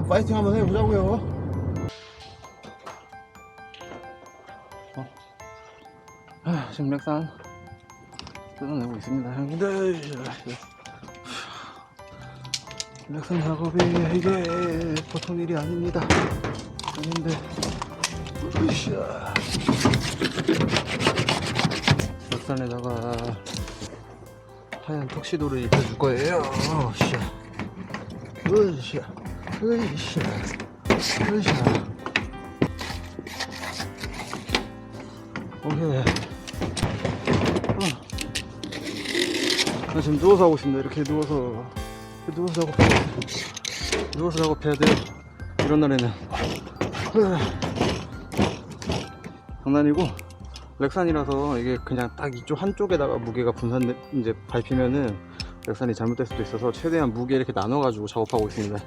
오늘도 파이팅 한번 해보자고요. 아, 지금 맥산 뜯어내고 있습니다, 형님들. 맥산 작업이 이게 보통 일이 아닙니다. 형님들. 으쌰. 맥산에다가 하얀 턱시도를 입혀줄 거예요. 으쌰. 으쌰. 으쌰. 으쌰. 오케이. 어. 나 지금 누워서 하고 있습니다. 이렇게 누워서. 이렇게 누워서 돼. 누워서 작업해야 돼요. 이런 날에는. 으. 장난이고, 렉산이라서 이게 그냥 딱 이쪽 한쪽에다가 무게가 분산, 이제 밟히면은 렉산이 잘못될 수도 있어서 최대한 무게 이렇게 나눠 가지고 작업하고 있습니다.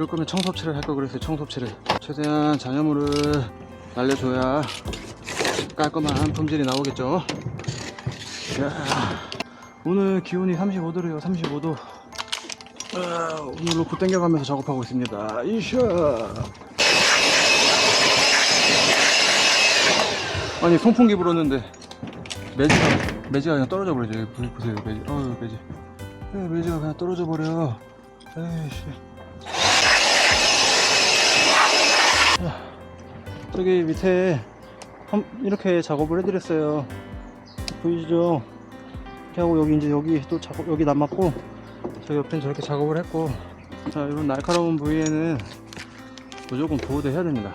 이럴 거면 청소업체를 할 걸 그랬어요 청소업체를 최대한 잔여물을 날려줘야 깔끔한 품질이 나오겠죠. 자, 오늘 기온이 35도래요 35도. 아, 오늘 로프 당겨가면서 작업하고 있습니다. 이샤 아니 송풍기 불었는데 매지가 매지가 그냥 떨어져 버리죠. 보세요 매지. 어유 매지. 에, 매지가 그냥 떨어져 버려. 에이씨 저기 밑에 한- 이렇게 작업을 해드렸어요. 보이시죠? 이렇게 하고 여기 이제 여기 또 작업 여기 남았고 저 옆엔 저렇게 작업을 했고 자 이런 날카로운 부위에는 무조건 보호대 해야 됩니다.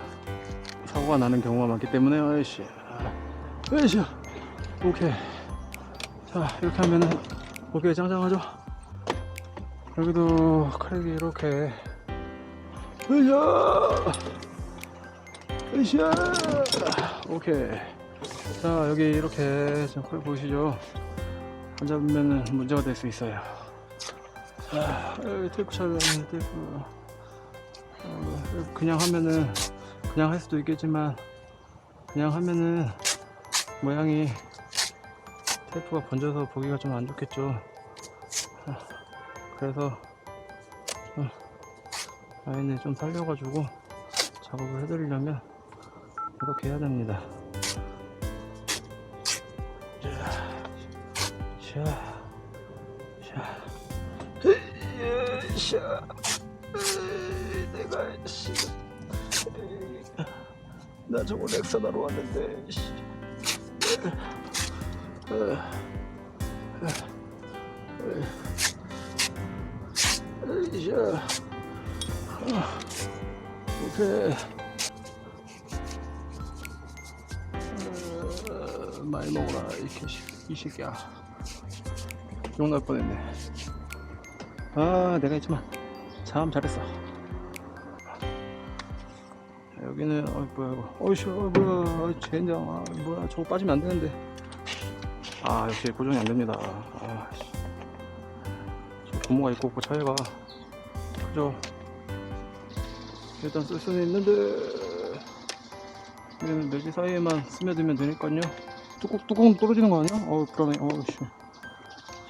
사고가 나는 경우가 많기 때문에 아이씨 아이씨 오케이 자 이렇게 하면은 오케이 짱짱하죠? 여기도 크랙이 이렇게 으쌰 으쌰! 오케이. 자 여기 이렇게 지금 콜 보이시죠. 안 잡으면 문제가 될 수 있어요. 자 여기 테이프 되는 테이프. 어, 그냥 하면은 그냥 할 수도 있겠지만 그냥 하면은 모양이 테이프가 번져서 보기가 좀 안 좋겠죠. 아, 그래서 어, 라인을 좀 살려가지고 작업을 해드리려면 이렇게 해야 됩니다. 자, 자, 자, 자, 내가 씨, 나 저거 렉사나로 왔는데, 씨. 자, 오케이. 어, 많이 먹어라 이 개시 이 새끼야. 욕날 뻔했네. 아 내가 했지만 참 잘했어. 자, 여기는 어 뭐야 이거. 어이씨 어, 뭐야 어, 젠장. 아, 뭐야 저거 빠지면 안 되는데. 아 역시 고정이 안 됩니다. 아, 씨. 저 고무가 있고 없고 차이가 그죠? 일단 쓸 수는 있는데. 얘는 매지 사이에만 스며들면 되니까요 뚜껑, 뚜껑 떨어지는 거 아니야? 어우 불안해. 어우 씨.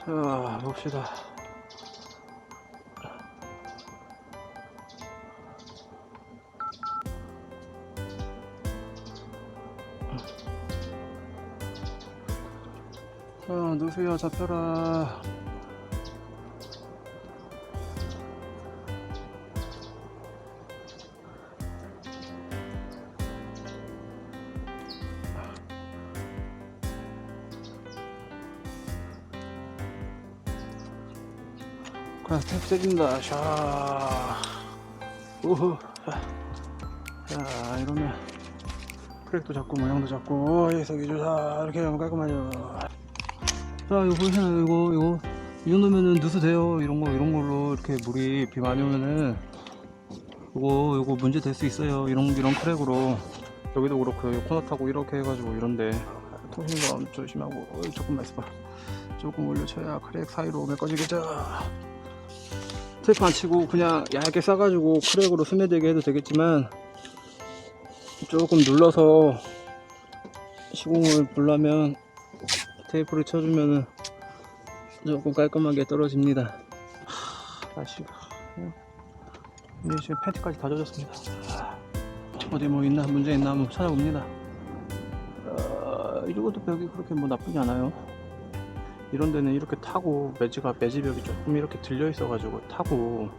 자 봅시다. 자 누수야 잡혀라 세진다. 샤. 우후. 자, 자 이러면 크랙도 잡고 모양도 잡고 예석이 좋다. 이렇게 하면 깔끔하죠. 자 이거 보이시나요 이거 이거. 이 정도면은 누수 돼요. 이런 거 이런 걸로 이렇게 물이 비 많이 오면은 이거 이거 문제 될 수 있어요. 이런 이런 크랙으로. 여기도 그렇고 여기 코너 타고 이렇게 해가지고 이런데 통신감 조심하고 조금만 있어봐. 조금 올려쳐야 크랙 사이로 메꿔지겠죠 테이프 안 치고 그냥 얇게 싸가지고 크랙으로 스며들게 해도 되겠지만 조금 눌러서 시공을 불려면 테이프를 쳐주면은 조금 깔끔하게 떨어집니다. 하, 날씨가 이제 지금 팬티까지 다 젖었습니다. 아, 어디 뭐 있나 문제 있나 한번 찾아봅니다. 어, 이것도 벽이 그렇게 뭐 나쁘지 않아요. 이런 데는 이렇게 타고 매지가 매지벽이 조금 이렇게 들려 있어 가지고 타고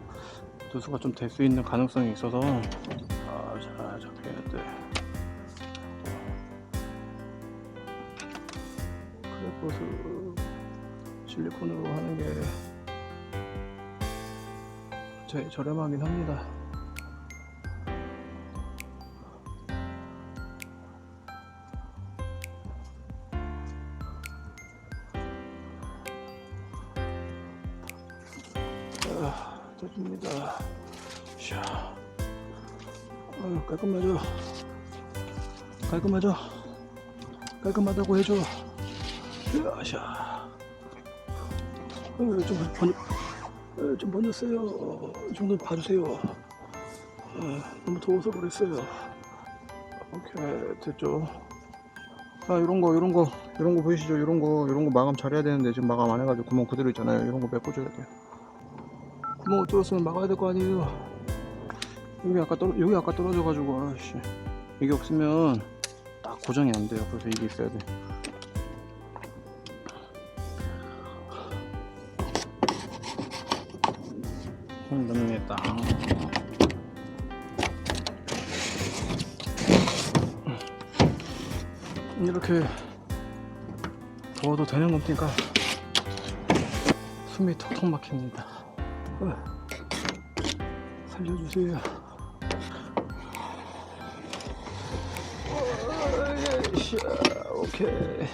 누수가 좀 될 수 있는 가능성이 있어서 아, 잘 잡혀야 돼. 크레포스 실리콘으로 하는 게 제일 저렴하긴 합니다. 깔끔하죠? 깔끔하다고 해줘. 야, 샤. 아유, 좀 번, 아유, 좀 번졌어요. 좀더 봐주세요. 아, 너무 더워서 그랬어요. 오케이, 됐죠. 아, 이런 거, 이런 거, 이런 거 보이시죠? 이런 거, 이런 거 마감 잘해야 되는데 지금 마감 안 해가지고 구멍 그대로 있잖아요. 이런 거 메꿔줘야 돼요. 구멍 뚫었으면 막아야 될 거 아니에요. 여기 아까 떨어, 여기 아까 떨어져가지고, 아씨. 이게 없으면 딱 고정이 안 돼요. 그래서 이게 있어야 돼. 손 넘겠다. 이렇게 더워도 되는 겁니까? 숨이 턱턱 막힙니다. 어, 살려주세요. 예,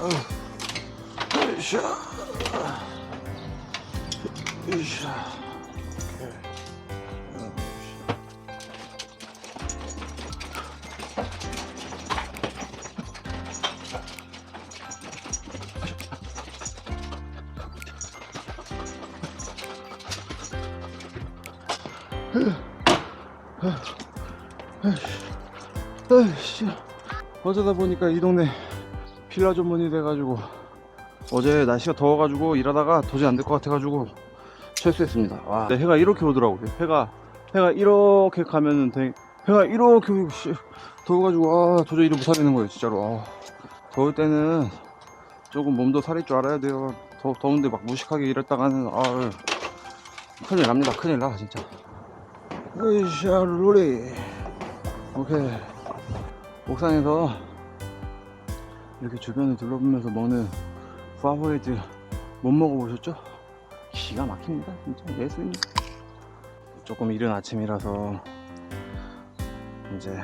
으쌰. 으쌰. 어. 어쩌다 보니까 이 동네 빌라 전문이 돼가지고 어제 날씨가 더워가지고 일하다가 도저히 안 될 것 같아가지고 철수했습니다. 와, 근데 해가 이렇게 오더라고요. 해가 해가 이렇게 가면은 되, 해가 이렇게 더워가지고 아 도저히 일을 못하겠는 거예요 진짜로. 아, 더울 때는 조금 몸도 살릴 줄 알아야 돼요. 더 더운데 막 무식하게 일했다가는 아 큰일 납니다. 큰일 나 진짜. 으쌰 로리 오케이. 옥상에서 이렇게 주변을 둘러보면서 먹는 파브레드 못 먹어보셨죠? 기가 막힙니다 진짜. 예술입니다 조금 이른 아침이라서 이제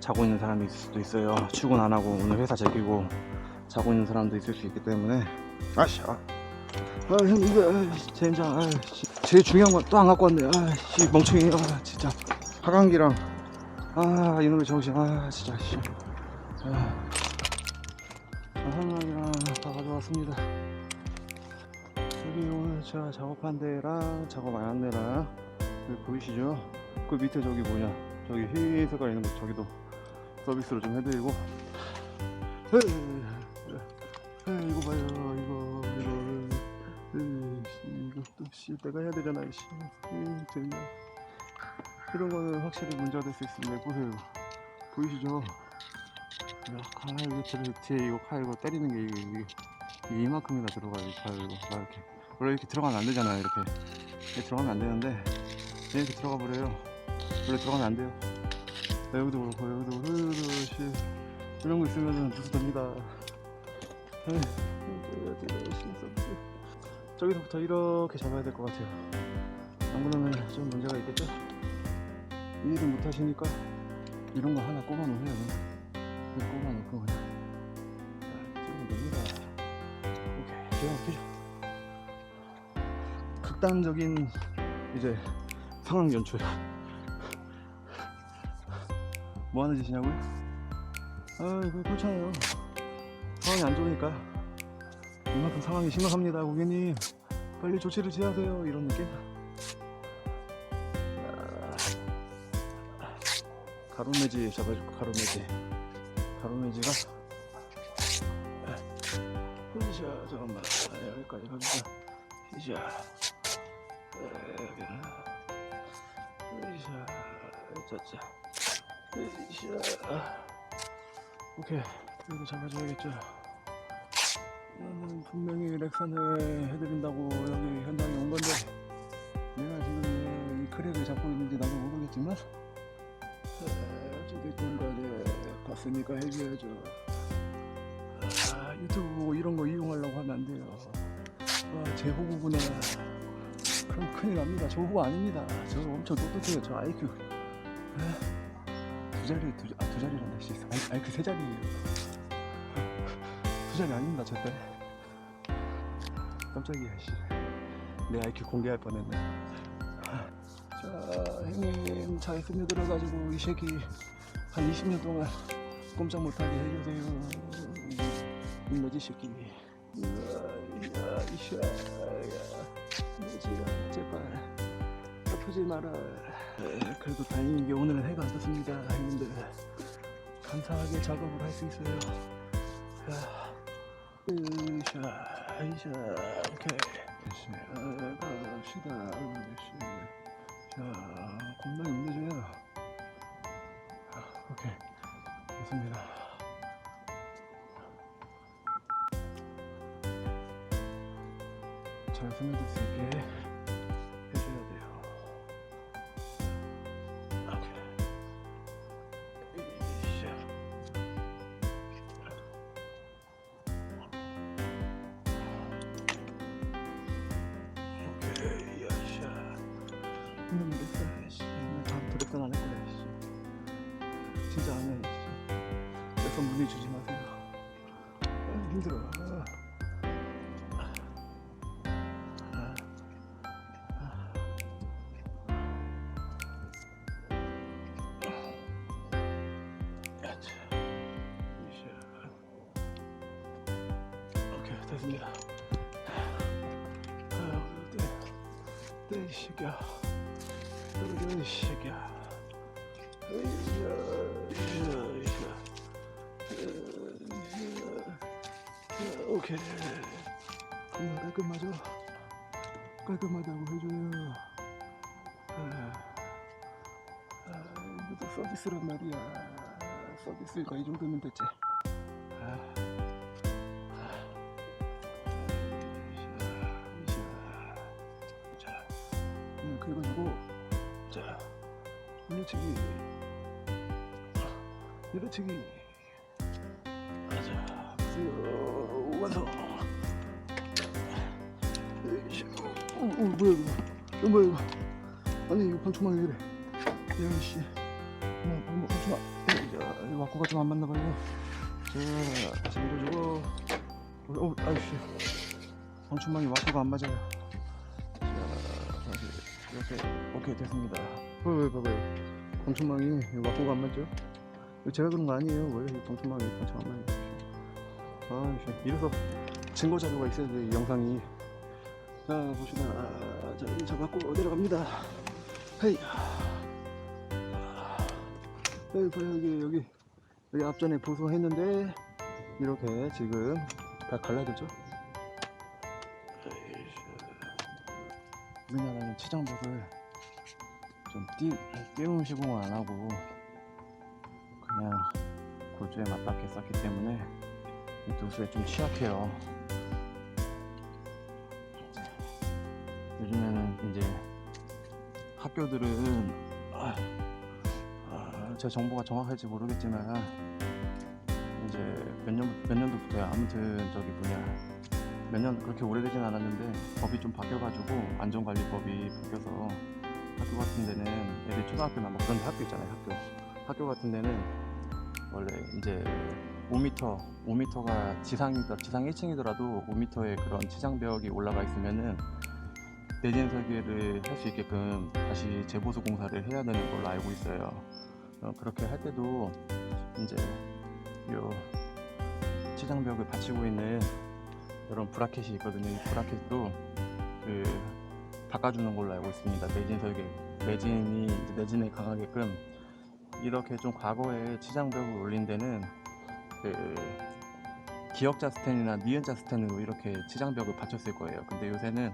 자고 있는 사람이 있을 수도 있어요. 출근 안 하고 오늘 회사 제끼고 자고 있는 사람도 있을 수 있기 때문에. 아씨 아, 아 형님 젠장 아, 씨. 제일 중요한 건 또 안 갖고 왔네. 아씨 멍청이 아 진짜. 하강기랑 아 이놈의 정신. 아 진짜 씨. 아, 한강이랑 다 가져왔습니다. 여기 오늘 제가 작업한 데랑 작업 안 한 데랑 여기 보이시죠? 그 밑에 저기 뭐냐? 저기 흰 색깔 있는 거 저기도 서비스로 좀 해드리고. 에이, 에이, 이거 봐요 이거. 이거 에이, 씨, 이거 또씨 내가 해야 되잖아 씨. 에이, 정말 이런 거는 확실히 문제가 될 수 있습니다. 보세요. 보이시죠? 야, 칼, 이거 제 이거 칼 이거 때리는 게 이게, 이게, 이게 이만큼이나 들어가요. 이칼 이거 막 이렇게 원래 이렇게 들어가면 안 되잖아요. 이렇게 이게 들어가면 안 되는데 이렇게 들어가 버려요 원래 들어가면 안 돼요 여기도 그렇고 여기도 그렇고 여기도 씨 이런 거 있으면은 이거 신기하다. 저기서부터 이렇게 잡아야 될 것 같아요 안 그러면 좀 문제가 있겠죠 이해를 못 하시니까 이런 거 하나 꼽아 놓으세요. 그냥. 꼽아 놓고 그냥. 자, 찍으면 됩니다. 오케이 기가 막히죠? 극단적인 이제 상황 연출. 뭐 하는 짓이냐고요? 아 이거 그렇잖아요. 상황이 안 좋으니까. 이만큼 상황이 심각합니다 고객님. 빨리 조치를 취하세요. 이런 느낌 가로매지 잡아줄까 가로매지. 가로매지가 으쌰 잠깐만. 아, 여기까지 가주자 으쌰 여기는 으쌰 짜짜 으쌰 오케이. 여기도 잡아줘야겠죠. 나는 분명히 렉산에 해드린다고 여기 현장에 온 건데 내가 지금 왜이 크랙을 잡고 있는지 나도 모르겠지만 에, 어찌됐건 간에 봤으니까 해줘야죠. 아, 유튜브 보고 이런 거 이용하려고 하면 안 돼요. 아, 제 호구구나. 그럼 큰일 납니다. 저 호구 아닙니다. 저 엄청 똑똑해요 저 IQ 에? 두 자리 두, 아, 두 자리란다 씨 아이, IQ 세 자리예요. 두 자리 아닙니다 절대 깜짝이야 씨. 내 IQ 공개할 뻔했네. 자 형님 차에 스며들어가지고 이 새끼 한 20년 동안 꼼짝 못하게 해주세요. 이 뭐지 새끼. 으아, 야, 이샤 야 뭐지야 제발 아프지 마라. 에, 그래도 다행인 게 오늘은 해가 안 떴습니다. 형님들. 감사하게 작업을 할 수 있어요. 자 으샤 이샤 오케이. 으쌰 갑시다. 으쌰 자 겁나 힘내줘요. 아, 오케이. 좋습니다. 잘 스며들 수 있게 해줘야 돼요. 오케이. 오케이 야샤 이놈 됐다 씨 다음 안할 거야 씨 진짜 안해 씨 몇번 문의 주지 마세요. 아, 힘들어 오케이. 그냥 깔끔하죠? 깔끔하다고 해줘요. 아, 아, 이것도 서비스란 말이야. 서비스가 이 정도면 됐지. 아. 자, 음, 그래가지고 자, 올려치기, 내려치기. 뭐야 이거? 이거 뭐야 이거? 아니 이거 방충망 왜 이래? 야 씨, 뭐, 뭐, 방충망. 자, 이거 와꾸가 좀 안 맞나 봐요. 자, 다시 밀어주고. 어, 어, 아이씨. 방충망이 와꾸가 안 맞아요. 자, 다시 이렇게 오케이 됐습니다. 왜, 왜, 왜, 왜? 방충망이 와꾸가 안 맞죠? 제가 그런 거 아니에요. 왜이 방충망이 방충 안 맞아요? 아이씨, 이래서 증거 자료가 있어야 돼, 이 영상이. 자, 보시다. 아, 자, 잡았고 내려갑니다. 헤이. 아, 여기, 보여, 여기, 여기, 여기 앞전에 보수했는데 이렇게 지금 다 갈라졌죠? 우리나라는 치장벽을 좀 띄, 띄운 시공을 안 하고 그냥 골조에 맞닿게 썼기 때문에 이 도수에 좀 취약해요. 요즘 요즘에는 이제 학교들은 아, 아, 제 정보가 정확할지 모르겠지만 이제 몇 년 몇 년도부터야? 아무튼 저기 뭐냐. 몇 년 그렇게 오래되진 않았는데 법이 좀 바뀌어가지고 안전관리법이 바뀌어서 학교 같은 데는 애들 초등학교나 뭐 그런 데 학교 있잖아요 학교. 학교 같은 데는 원래 이제 5m 5m가 지상 지상 1층이더라도 5m의 그런 치장벽이 올라가 있으면은 내진 설계를 할 수 있게끔 다시 재보수 공사를 해야 되는 걸로 알고 있어요. 어, 그렇게 할 때도 이제 요 치장벽을 받치고 있는 이런 브라켓이 있거든요. 이 브라켓도 그 바꿔주는 걸로 알고 있습니다. 내진 설계 내진이 내진에 강하게끔 이렇게 좀 과거에 치장벽을 올린 데는 그 기역자 스텐이나 니은자 스텐으로 이렇게 치장벽을 받쳤을 거예요. 근데 요새는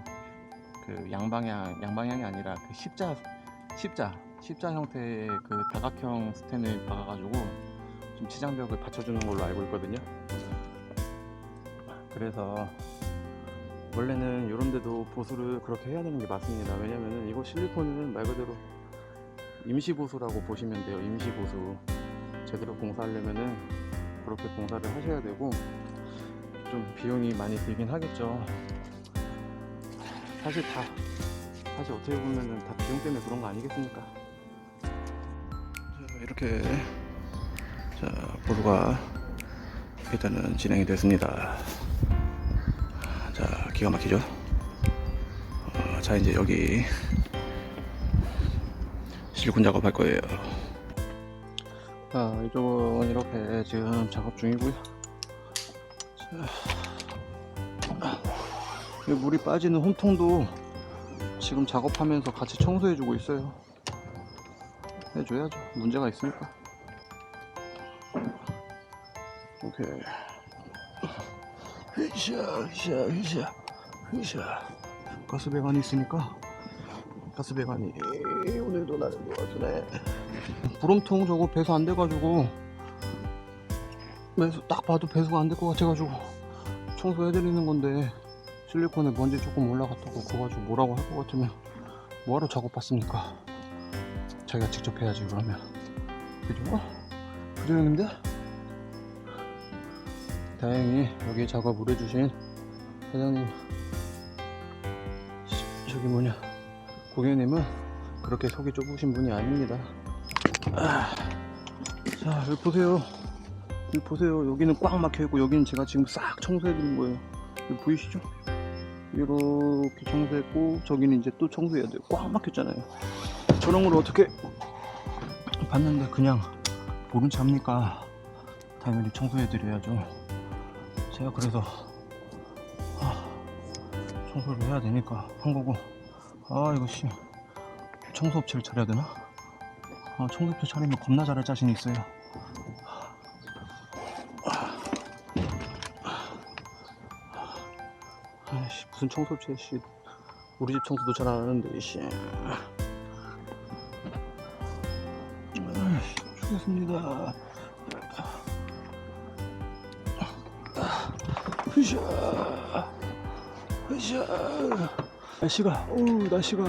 그 양방향 양방향이 아니라 그 십자 십자 십자 형태의 그 다각형 스텐을 박아가지고 좀 치장벽을 받쳐주는 걸로 알고 있거든요. 그래서 원래는 이런 데도 보수를 그렇게 해야 되는 게 맞습니다. 왜냐면은 이거 실리콘은 말 그대로 임시 보수라고 보시면 돼요. 임시 보수 제대로 공사하려면은 그렇게 공사를 하셔야 되고 좀 비용이 많이 들긴 하겠죠. 사실 다 사실 어떻게 보면은 다 비용 때문에 그런 거 아니겠습니까? 자, 이렇게 자 보루가 일단은 진행이 됐습니다. 자 기가 막히죠? 어, 자 이제 여기 실리콘 작업할 거예요. 자 이쪽은 이렇게 지금 작업 중이고요. 자, 이 물이 빠지는 홈통도 지금 작업하면서 같이 청소해주고 있어요. 해줘야죠. 문제가 있으니까. 오케이. 으쌰, 으쌰, 으쌰. 가스배관이 있으니까 가스배관이 오늘도 나를 도와주네. 부럼통 저거 배수 안 돼가지고 배수 딱 봐도 배수가 안 될 것 같아가지고 청소해드리는 건데 실리콘에 먼지 조금 올라갔다고 그거 가지고 뭐라고 할 것 같으면 뭐하러 작업받습니까? 자기가 직접 해야지 그러면 그죠? 그죠 형님들? 다행히 여기 작업을 해주신 사장님 시- 저기 뭐냐 고객님은 그렇게 속이 좁으신 분이 아닙니다 아, 자 여기 보세요 여기 보세요 여기는 꽉 막혀있고 여기는 제가 지금 싹 청소해드린 거예요 보이시죠? 이렇게 청소했고 저기는 이제 또 청소해야 돼요. 꽉 막혔잖아요. 저런 걸 어떻게 봤는데 그냥 모른 체 합니까 당연히 청소해 드려야죠. 제가 그래서 아, 청소를 해야 되니까 한 거고. 아 이거 씨. 청소업체를 차려야 되나? 아 청소업체 차리면 겁나 잘할 자신 있어요 무슨 청소업체 씨. 우리 집 청소도 잘 안 하는데 씨 죽겠습니다. 으쌰. 으쌰. 날씨가 어우 날씨가.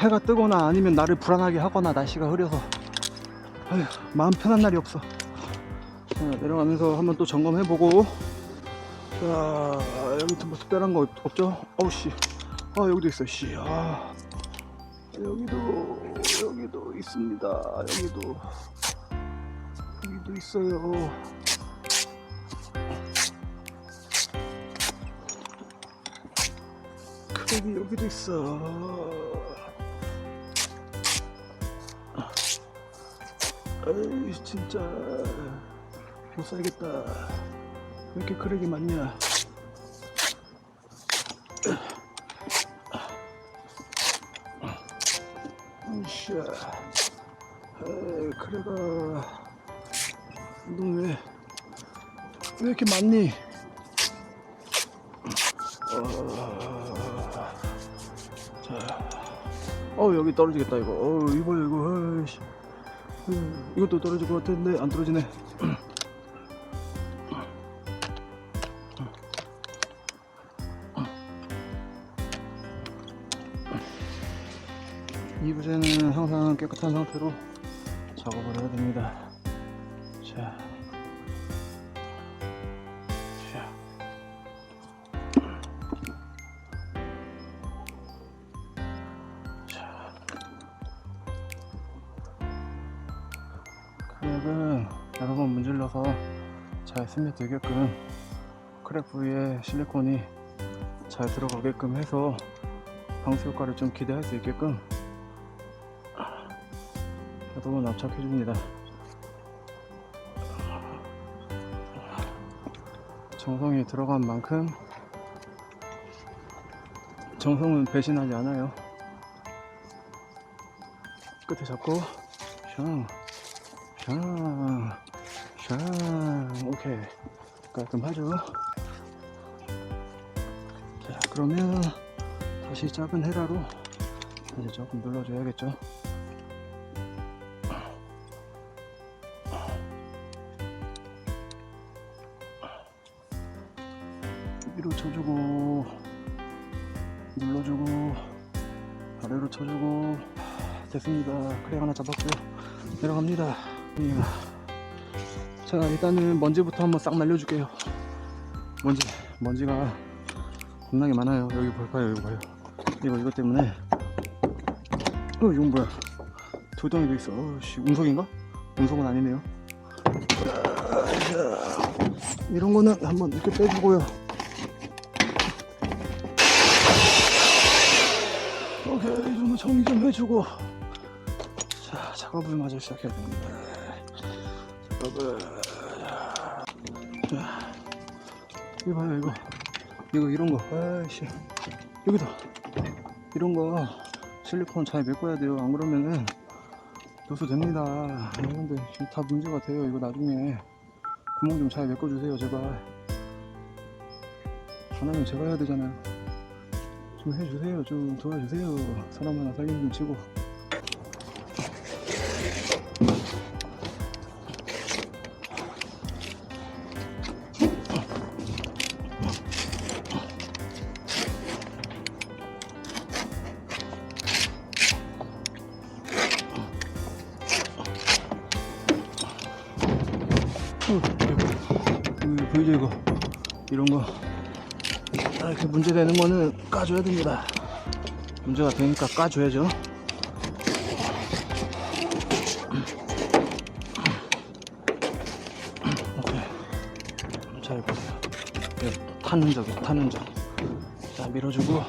해가 뜨거나 아니면 나를 불안하게 하거나 날씨가 흐려서. 아휴 마음 편한 날이 없어. 자, 내려가면서 한번 또 점검해보고 자 여기 뭐 특별한 거 없- 없죠? 어우 씨 아 여기도 있어 씨아. 여기도 여기도 있습니다. 여기도. 여기도 있어요. 크랙이 여기도 있어. 아이 진짜. 못 살겠다. 왜 이렇게 크랙이 많냐. 으쌰 에이 크랙아 너왜 왜 이렇게 많니? 어 여기 떨어지겠다 이거. 어 이거 이거 음, 이것도 떨어질 것 같은데 안 떨어지네 깨끗한 상태로 작업을 해야 됩니다. 자, 자. 자. 크랙은 여러 번 문질러서 잘 스며들게끔 크랙 부위에 실리콘이 잘 들어가게끔 해서 방수 효과를 좀 기대할 수 있게끔 자동을 납작해 줍니다. 정성이 들어간 만큼 정성은 배신하지 않아요. 끝에 잡고 샹, 샹, 샹, 오케이 깔끔하죠. 자 그러면 다시 작은 헤라로 이제 조금 눌러줘야겠죠. 됐습니다. 크랙 하나 잡았고요. 내려갑니다. 자 일단은 먼지부터 한번 싹 날려줄게요. 먼지 먼지가 겁나게 많아요. 여기 볼까요? 여기 봐요. 이거 이거 때문에 어 이건 뭐야? 두 덩이도 있어. 어, 씨 운석인가? 운석은 아니네요. 자, 이런 거는 한번 이렇게 빼주고요. 오케이 이 정도 정리 좀 해주고 자 작업을 마저 시작해야 됩니다. 작업을. 자 이거 봐요 이거. 이거 이런 거. 아이씨. 여기다. 이런 거 실리콘 잘 메꿔야 돼요. 안 그러면은 노수 됩니다. 여러분들 지금 다 문제가 돼요 이거 나중에. 구멍 좀 잘 메꿔주세요 제발. 하나는 제가 해야 되잖아요. 좀 해주세요 좀 도와주세요. 사람 하나 살림 좀 치고 어, 이거 보이죠 이거. 이런 거. 아, 이렇게 문제 되는 거는 까줘야 됩니다. 문제가 되니까 까줘야죠. 오케이. 잘 보세요. 여기 타는 적이요 타는 적자 밀어주고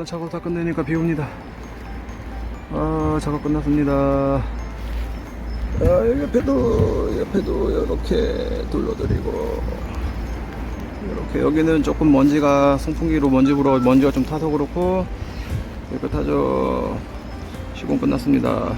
아, 작업 다 끝내니까 비 옵니다. 아, 작업 끝났습니다. 아, 옆에도, 옆에도 이렇게 둘러드리고, 이렇게 여기는 조금 먼지가 송풍기로 먼지 불어 먼지가 좀 타서 그렇고 깨끗하죠. 시공 끝났습니다.